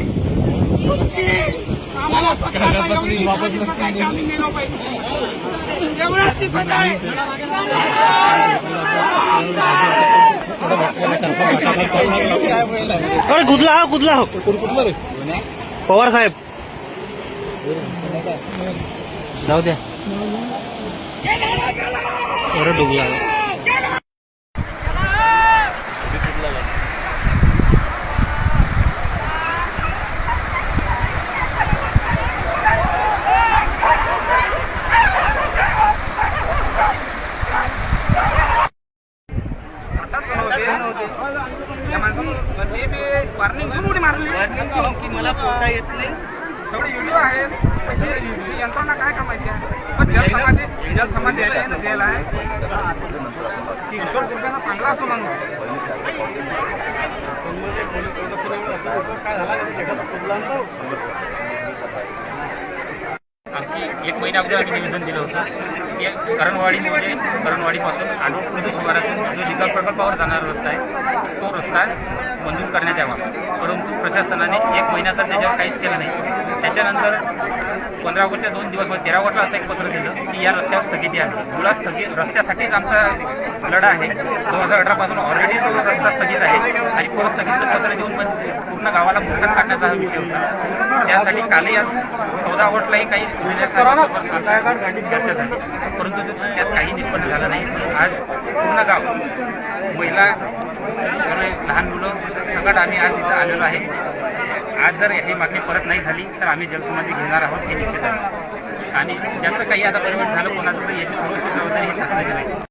नाही तुमची आम्हाला पकडा एवढी इच्छाची आहे की आम्ही मेलो पाहिजे एवढंच आहे अरे कुठला हा हो, कुठला हो. पवार साहेब. जाऊ द्या. अरे डुबला. त्या माणसानं ते बी वॉर्निंग देऊन उडी मारली. की मला पोहता येत नाही. सगळे व्हिडिओ आहेत. पैसे ही यंत्रणा काय कामायची आहे? पण जलसमाधी जलसमाधी आहे की ईश्वर कृपेनं चांगला असो माणूस आमची एक महिना अगोदर आम्ही निवेदन दिलं होतं. की करणवाडीमध्ये करणवाडीपासून आडोळ प्रदेश शिवारातून जो लिंगा प्रकल्पावर जाणारा रस्ता आहे तो रस्ता मंजूर करण्यात यावा. परंतु प्रशासनाने एक महिना तर त्याच्यावर काहीच केलं नाही. त्याच्यानंतर पंधरा ऑगस्टच्या दोन दिवस तेरा ऑगस्टला असं एक पत्र दिलं की या रस्त्यावर स्थगिती आहे. मुला स्थगित रस्त्यासाठीच आमचा लढा आहे. दोन हजार अठरापासून ऑलरेडी रस्ता स्थगित आहे आणि परत स्थगित पत्र देऊन पण पूर्ण गावाला मुक्तन काढण्याचा हा विषय होता. त्यासाठी कालही आज चौदा ऑगस्टलाही काही चर्चा झाली. परंतु त्यात काही निष्पन्न झालं नाही. आज पूर्ण गाव महिला लहान मुलं सगळं आम्ही आज इथं आलेलो आहे. आज जर ही मागणी परत नाही झाली तर आम्ही जलसमाधी घेणार आहोत हे निश्चित आहे. आणि ज्याचं काही आता परिणाम झालं कोणाचं तर याची सर्व जबाबदारी ही शासनाची नाही